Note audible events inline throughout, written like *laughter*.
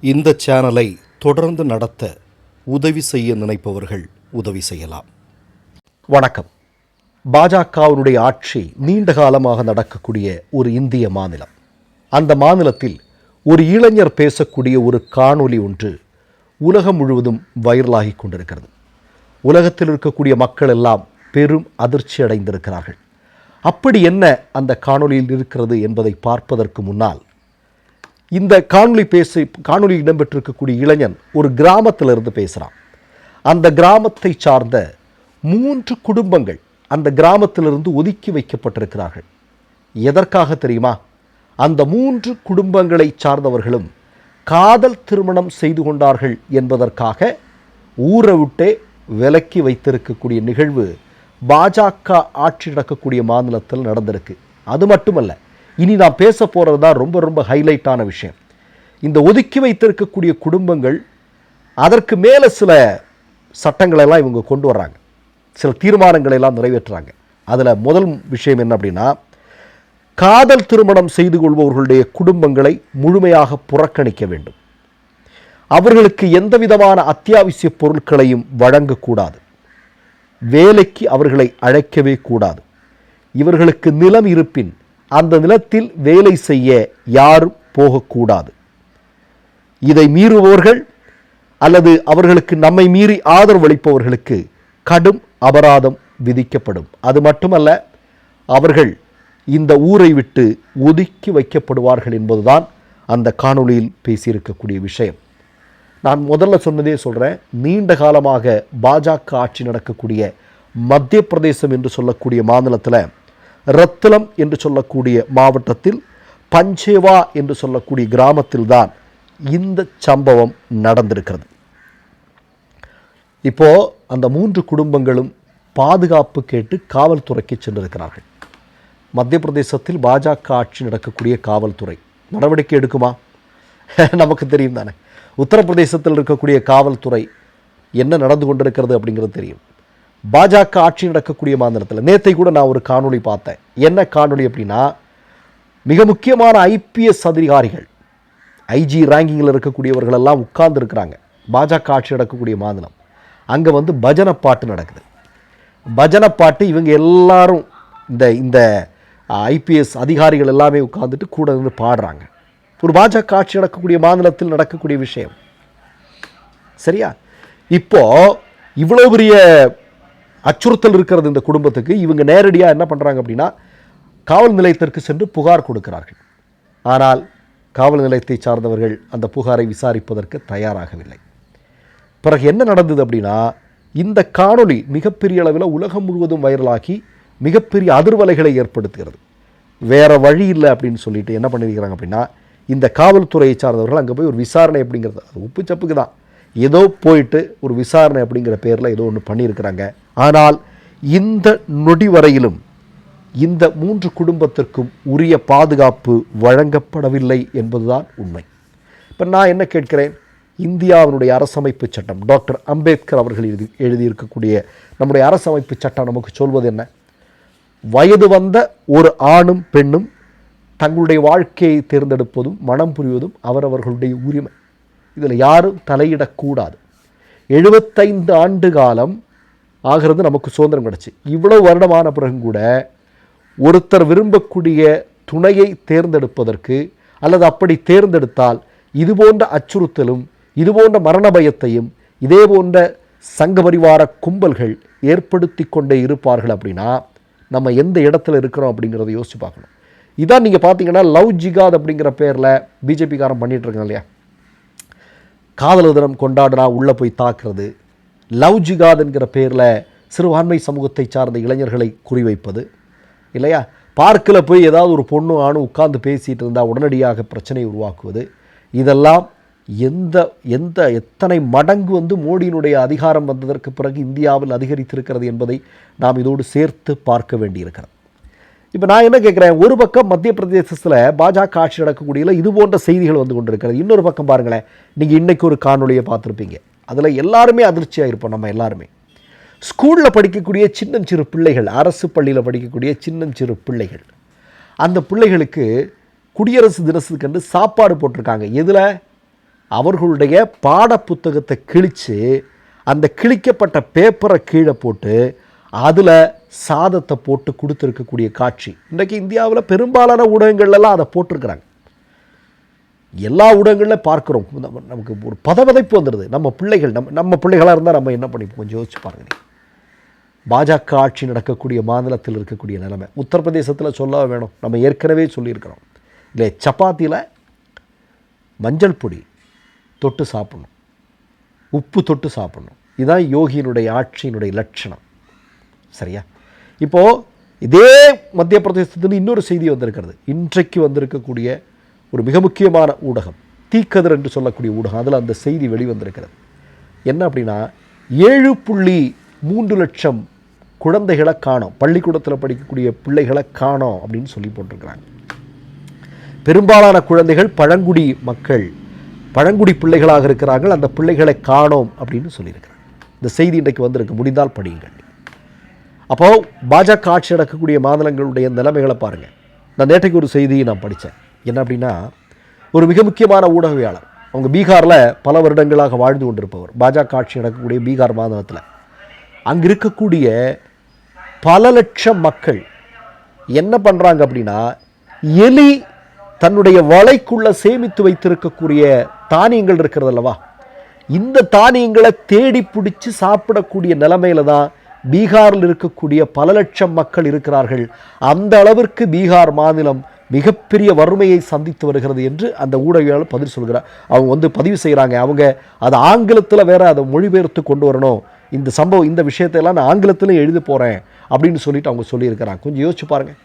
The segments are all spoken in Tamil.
இந்த சேனலை தொடர்ந்து நடத்த உதவி செய்ய நினைப்பவர்கள் உதவி செய்யலாம். வணக்கம். பாஜகவினுடைய ஆட்சி நீண்ட காலமாக நடக்கக்கூடிய ஒரு இந்திய மாநிலம். அந்த மாநிலத்தில் ஒரு இளைஞர் பேசக்கூடிய ஒரு காணொலி ஒன்று உலகம் முழுவதும் வைரலாகி கொண்டிருக்கிறது. உலகத்தில் இருக்கக்கூடிய மக்கள் எல்லாம் பெரும் அதிர்ச்சி அடைந்திருக்கிறார்கள். அப்படி என்ன அந்த காணொளியில் இருக்கிறது என்பதை பார்ப்பதற்கு முன்னால் இந்த காணொலி பேசி காணொலி இடம்பெற்றிருக்கக்கூடிய இளைஞன் ஒரு கிராமத்தில் இருந்து பேசுகிறான் அந்த கிராமத்தை சார்ந்த மூன்று குடும்பங்கள் அந்த கிராமத்திலிருந்து ஒதுக்கி வைக்கப்பட்டிருக்கிறார்கள். எதற்காக தெரியுமா? அந்த மூன்று குடும்பங்களை சார்ந்தவர்களும் காதல் திருமணம் செய்து கொண்டார்கள் என்பதற்காக ஊரை விட்டே விலக்கி வைத்திருக்கக்கூடிய நிகழ்வு பாஜக ஆட்சி நடக்கக்கூடிய மாநிலத்தில் நடந்திருக்கு. அது மட்டுமல்ல இனி நான் பேச போகிறது தான் ரொம்ப ரொம்ப ஹைலைட்டான விஷயம். இந்த ஒதுக்கி வைத்திருக்கக்கூடிய குடும்பங்கள் அதற்கு மேலே சில சட்டங்களை எல்லாம் இவங்க கொண்டு வர்றாங்க. சில தீர்மானங்களை எல்லாம் நிறைவேற்றுறாங்க. அதில் முதல் விஷயம் என்ன அப்படின்னா காதல் திருமணம் செய்து கொள்பவர்களுடைய குடும்பங்களை முழுமையாக புறக்கணிக்க வேண்டும். அவர்களுக்கு எந்த விதமான அத்தியாவசிய பொருட்களையும் வழங்கக்கூடாது. வேலைக்கு அவர்களை அழைக்கவே கூடாது. இவர்களுக்கு நிலம் இருப்பின் அந்த நிலத்தில் வேலை செய்ய யாரும் போகக்கூடாது. இதை மீறுபவர்கள் அல்லது அவர்களுக்கு நம்மை மீறி ஆதரவளிப்பவர்களுக்கு கடும் அபராதம் விதிக்கப்படும். அது மட்டுமல்ல அவர்கள் இந்த ஊரை விட்டு ஒதுக்கி வைக்கப்படுவார்கள் என்பதுதான் அந்த காணொளியில் பேசியிருக்கக்கூடிய விஷயம். நான் முதல்ல சொன்னதே சொல்கிறேன் நீண்ட காலமாக பாஜக ஆட்சி நடக்கக்கூடிய மத்திய பிரதேசம் என்று சொல்லக்கூடிய மாநிலத்தில் ரத்திலம் என்று சொல்லக்கூடிய மாவட்டத்தில் பஞ்சேவா என்று சொல்லக்கூடிய கிராமத்தில்தான் இந்த சம்பவம் நடந்திருக்கிறது. இப்போ அந்த மூன்று குடும்பங்களும் பாதுகாப்பு கேட்டு காவல்துறைக்கு சென்றிருக்கிறார்கள். மத்திய பிரதேசத்தில் பாஜக ஆட்சி நடக்கக்கூடிய காவல்துறை நடவடிக்கை எடுக்குமா? *laughs* நமக்கு தெரியும் தானே. உத்தரப்பிரதேசத்தில் இருக்கக்கூடிய காவல்துறை என்ன நடந்து கொண்டிருக்கிறது அப்படிங்கிறது தெரியும். பாஜக ஆட்சி நடக்கக்கூடிய மாநிலத்தில். நேத்தை கூட நான் ஒரு காணொளி பார்த்தேன். என்ன காணொளி அப்படின்னா மிக முக்கியமான ஐபிஎஸ் அதிகாரிகள் ஐஜி ரேங்கிங்கில் இருக்கக்கூடியவர்கள் எல்லாம் உட்கார்ந்து இருக்கிறாங்க. பாஜக ஆட்சி நடக்கக்கூடிய மாநிலம். அங்கே வந்து பஜனை பாட்டு நடக்குது. பஜனை பாட்டு இவங்க எல்லாரும் இந்த இந்த ஐபிஎஸ் அதிகாரிகள் எல்லாமே உட்கார்ந்துட்டு கூட இருந்து பாடுறாங்க. ஒரு பாஜக ஆட்சி நடக்கக்கூடிய மாநிலத்தில் நடக்கக்கூடிய விஷயம். சரியா? இப்போது இவ்வளோ பெரிய அச்சுறுத்தல் இருக்கிறது இந்த குடும்பத்துக்கு. இவங்க நேரடியாக என்ன பண்ணுறாங்க அப்படின்னா காவல் நிலையத்திற்கு சென்று புகார் கொடுக்கிறார்கள். ஆனால் காவல் நிலையத்தை சார்ந்தவர்கள் அந்த புகாரை விசாரிப்பதற்கு தயாராகவில்லை. பிறகு என்ன நடந்தது அப்படின்னா இந்த காணொளி மிகப்பெரிய அளவில் உலகம் முழுவதும் வைரலாகி மிகப்பெரிய அதிர்வலைகளை ஏற்படுத்துகிறது. வேறு வழி இல்லை அப்படின்னு சொல்லிட்டு என்ன பண்ணியிருக்கிறாங்க அப்படின்னா இந்த காவல்துறையை சார்ந்தவர்கள் அங்கே போய் ஒரு விசாரணை அப்படிங்கிறது அது உப்பு சப்புக்கு தான். ஏதோ போயிட்டு ஒரு விசாரணை அப்படிங்கிற பேரில் ஏதோ ஒன்று பண்ணியிருக்கிறாங்க ஆனால் இந்த நொடி வரையிலும் இந்த மூன்று குடும்பத்திற்கும் உரிய பாதுகாப்பு வழங்கப்படவில்லை என்பதுதான் உண்மை. இப்போ நான் என்ன கேட்கிறேன்? இந்தியாவினுடைய அரசமைப்பு சட்டம் டாக்டர் அம்பேத்கர் அவர்கள் எழுதி எழுதியிருக்கக்கூடிய நம்முடைய அரசமைப்பு சட்டம் நமக்கு சொல்வது என்ன? வயது வந்த ஒரு ஆணும் பெண்ணும் தங்களுடைய வாழ்க்கையை தேர்ந்தெடுப்பதும் மனம் புரிவதும் அவரவர்களுடைய உரிமை. இதில் யாரும் தலையிடக்கூடாது. எழுபத்தைந்து ஆண்டு காலம் ஆகிறது நமக்கு சுதந்திரம் கிடச்சி. இவ்வளவு வருடமான பிறகும் கூட ஒருத்தர் விரும்பக்கூடிய துணையை தேர்ந்தெடுப்பதற்கு அல்லது அப்படி தேர்ந்தெடுத்தால் இது போன்ற அச்சுறுத்தலும் இது போன்ற மரண பயத்தையும் இதே போன்ற சங்க பரிவார கும்பல்கள் ஏற்படுத்தி கொண்டே இருப்பார்கள் அப்படின்னா நம்ம எந்த இடத்துல இருக்கிறோம் அப்படிங்கிறத யோசிச்சு பார்க்கணும். இதான் நீங்கள் பார்த்தீங்கன்னா லவ் ஜிகாத் அப்படிங்கிற பேரில் பிஜேபிக்காரன் பண்ணிட்டு இருக்காங்க இல்லையா? காதல் தினம் கொண்டாடுனா உள்ளே போய் தாக்குறது. லவ் ஜிகாத் என்கிற பேரில் சிறுபான்மை சமூகத்தை சார்ந்த இளைஞர்களை குறிவைப்பது. இல்லையா? பார்க்கில் போய் ஏதாவது ஒரு பொண்ணு ஆணும் உட்கார்ந்து பேசிகிட்டு இருந்தால் உடனடியாக பிரச்சனை உருவாக்குவது. இதெல்லாம் எந்த எந்த எத்தனை மடங்கு வந்து மோடியினுடைய அதிகாரம் வந்ததற்கு பிறகு இந்தியாவில் அதிகரித்திருக்கிறது என்பதை நாம் இதோடு சேர்த்து பார்க்க வேண்டியிருக்கிறது. இப்போ நான் என்ன கேட்குறேன்? ஒரு பக்கம் மத்திய பிரதேசத்தில் பாஜக ஆட்சி நடக்கக்கூடியல இது போன்ற செய்திகள் வந்து கொண்டிருக்கிறது. இன்னொரு பக்கம் பாருங்களேன் நீங்கள் இன்றைக்கு ஒரு காணொலியை பார்த்துருப்பீங்க. அதில் எல்லாருமே அதிர்ச்சியாக இருப்போம் நம்ம எல்லாருமே. ஸ்கூலில் படிக்கக்கூடிய சின்னஞ்சிறு பிள்ளைகள் அரசு பள்ளியில் படிக்கக்கூடிய சின்னஞ்சிறு பிள்ளைகள் அந்த பிள்ளைகளுக்கு குடியரசு தினத்துக்கென்று சாப்பாடு போட்டிருக்காங்க. எதில்? அவர்களுடைய பாடப்புத்தகத்தை கிழித்து அந்த கிழிக்கப்பட்ட பேப்பரை கீழே போட்டு அதில் சாதத்தை போட்டு கொடுத்துருக்கக்கூடிய காட்சி. இன்றைக்கு இந்தியாவில் பெரும்பாலான ஊடகங்கள்லாம் அதை போட்டிருக்கிறாங்க. எல்லா ஊடகங்களில் பார்க்குறோம். நம்ம- நமக்கு ஒரு பதவதைப்பு வந்துடுது நம்ம பிள்ளைகள் நம்ம நம்ம பிள்ளைகளாக இருந்தால் நம்ம என்ன பண்ணிப்போம்? கொஞ்சம் யோசிச்சு பாருங்க பாஜக ஆட்சி நடக்கக்கூடிய மாநிலத்தில் இருக்கக்கூடிய நிலைமை. உத்தரப்பிரதேசத்தில் சொல்ல வேணும். நம்ம ஏற்கனவே சொல்லியிருக்கிறோம். இல்லை சப்பாத்தியில் மஞ்சள் பொடி தொட்டு சாப்பிடணும். உப்பு தொட்டு சாப்பிடணும். இதுதான் யோகியினுடைய ஆட்சியினுடைய லட்சணம். சரியா? இப்போது இதே மத்திய பிரதேசத்தில் இன்னொரு செய்தி வந்திருக்கிறது. இன்றைக்கு வந்திருக்கக்கூடிய ஒரு மிக முக்கியமான ஊடகம் தீக்கதிர் என்று சொல்லக்கூடிய ஊடகம். அதில் அந்த செய்தி வெளிவந்திருக்கிறது. என்ன அப்படின்னா ஏழு புள்ளி மூன்று லட்சம் குழந்தைகளை காணோம். பள்ளிக்கூடத்தில் படிக்கக்கூடிய பிள்ளைகளை காணோம் அப்படின்னு சொல்லி போட்டிருக்கிறாங்க. பெரும்பாலான குழந்தைகள் பழங்குடி மக்கள் பழங்குடி பிள்ளைகளாக இருக்கிறார்கள். அந்த பிள்ளைகளை காணோம் அப்படின்னு சொல்லியிருக்கிறாங்க. இந்த செய்தி இன்றைக்கு வந்திருக்கு. முடிந்தால் படியுங்கள். அப்போது பாஜக ஆட்சி நடக்கக்கூடிய மாநிலங்களுடைய நிலைமைகளை பாருங்கள் நான் நேற்றைக்கு ஒரு செய்தியை நான் படித்தேன். என்ன அப்படின்னா ஒரு மிக முக்கியமான ஊடகவியாளர் அவங்க பீகாரில் பல வருடங்களாக வாழ்ந்து கொண்டிருப்பவர். பாஜக ஆட்சி நடக்கக்கூடிய பீகார் மாநிலத்தில். அங்கே இருக்கக்கூடிய பல லட்சம் மக்கள் என்ன பண்ணுறாங்க அப்படின்னா எலி தன்னுடைய வலைக்குள்ளே சேமித்து வைத்திருக்கக்கூடிய தானியங்கள் இருக்கிறது அல்லவா? இந்த தானியங்களை தேடி பிடிச்சி சாப்பிடக்கூடிய நிலைமையில தான் பீகாரில் இருக்கக்கூடிய பல லட்சம் மக்கள் இருக்கிறார்கள். அந்த அளவிற்கு பீகார் மாநிலம் மிகப்பெரிய வறுமையை சந்தித்து வருகிறது என்று அந்த ஊடகையாளர் பதில் சொல்கிறார். அவங்க வந்து பதிவு செய்கிறாங்க. அவங்க அதை ஆங்கிலத்தில் வேற அதை மொழிபெயர்த்து கொண்டு வரணும். இந்த சம்பவம் இந்த விஷயத்தையெல்லாம் நான் ஆங்கிலத்தில் எழுத போகிறேன் அப்படின்னு சொல்லிட்டு அவங்க சொல்லியிருக்கிறாங்க. கொஞ்சம் யோசிச்சு பாருங்கள்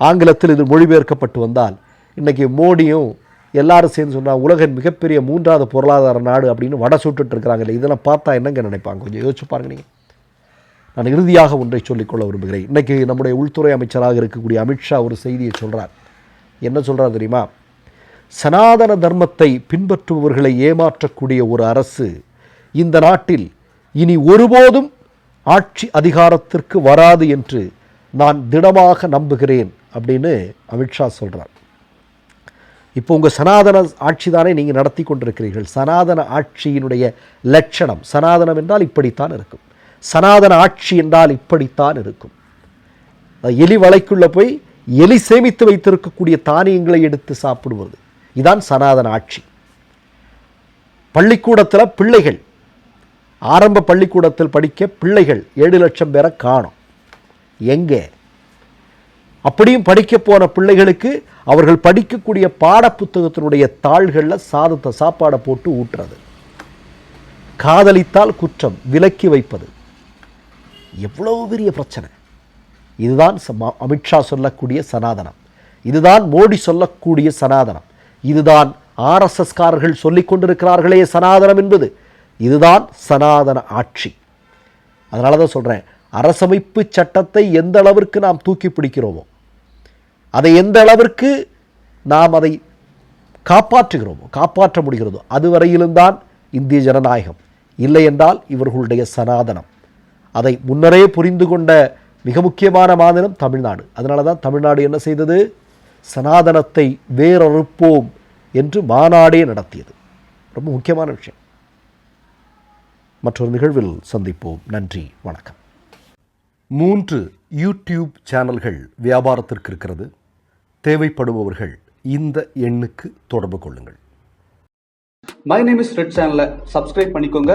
ஆங்கிலத்தில் இது மொழிபெயர்க்கப்பட்டு வந்தால் இன்றைக்கி மோடியும் எல்லாரும் சேர்ந்து சொன்னால் உலகின் மிகப்பெரிய மூன்றாவது பொருளாதார நாடு அப்படின்னு வட சுட்டுட்டு இருக்கிறாங்கல்ல இதெல்லாம் பார்த்தா என்னங்க நினைப்பாங்க? கொஞ்சம் யோசிச்சு பாருங்க நீங்கள் நான் இறுதியாக ஒன்றை சொல்லிக்கொள்ள விரும்புகிறேன். இன்றைக்கி நம்முடைய உள்துறை அமைச்சராக இருக்கக்கூடிய அமித்ஷா ஒரு செய்தியை சொல்கிறார் என்ன சொல்கிறார் தெரியுமா? சனாதன தர்மத்தை பின்பற்றுபவர்களை ஏமாற்றக்கூடிய ஒரு அரசு இந்த நாட்டில் இனி ஒருபோதும் ஆட்சி அதிகாரத்திற்கு வராது என்று நான் திடமாக நம்புகிறேன் அப்படின்னு அமித்ஷா சொல்கிறார் இப்போ உங்கள் சனாதன ஆட்சி தானே நீங்கள் நடத்தி கொண்டிருக்கிறீர்கள். சனாதன ஆட்சியினுடைய லட்சணம் சனாதனம் என்றால் இப்படித்தான் இருக்கும். சனாதன ஆட்சி என்றால் இப்படித்தான் இருக்கும். எலி வலைக்குள்ளே போய் எலி சேமித்து வைத்திருக்கக்கூடிய தானியங்களை எடுத்து சாப்பிடுவது. இதான் சனாதன ஆட்சி. பள்ளிக்கூடத்தில் பிள்ளைகள் ஆரம்ப பள்ளிக்கூடத்தில் படிக்க பிள்ளைகள் ஏழு லட்சம் பேரை காணும். எங்கே? அப்படியும் படிக்க போன பிள்ளைகளுக்கு அவர்கள் படிக்கக்கூடிய பாடப்புத்தகத்தினுடைய தாள்களில் சாதத்தை சாப்பாடை போட்டு ஊட்டுறது. காதலித்தால் குற்றம் விலக்கி வைப்பது. எவ்வளவு பெரிய பிரச்சனை? இதுதான் ச அமித்ஷா சொல்லக்கூடிய சனாதனம். இதுதான் மோடி சொல்லக்கூடிய சனாதனம். இதுதான் ஆர்எஸ்எஸ்காரர்கள் சொல்லிக் கொண்டிருக்கிறார்களே சனாதனம் என்பது. இதுதான் சனாதன ஆட்சி. அதனால தான் சொல்கிறேன் அரசமைப்பு சட்டத்தை எந்த அளவிற்கு நாம் தூக்கி பிடிக்கிறோமோ அதை எந்த அளவிற்கு நாம் அதை காப்பாற்றுகிறோமோ காப்பாற்ற முடிகிறதோ அதுவரையிலும் தான் இந்திய ஜனநாயகம். இல்லை என்றால் இவர்களுடைய சனாதனம். அதை முன்னரே புரிந்து கொண்ட மிக முக்கியமான மாநிலம் தமிழ்நாடு. அதனால தான் தமிழ்நாடு என்ன செய்தது? சனாதனத்தை வேறறுப்போம் என்று மாநாடே நடத்தியது. ரொம்ப முக்கியமான விஷயம். மற்றொரு நிகழ்வில் சந்திப்போம். நன்றி வணக்கம். மூன்று யூடியூப் சேனல்கள் வியாபாரத்திற்கு இருக்கிறது. தேவைப்படுபவர்கள் இந்த எண்ணுக்கு தொடர்பு கொள்ளுங்கள். மை நேம் இஸ் ரெட் சேனலை சப்ஸ்கிரைப் பண்ணிக்கோங்க.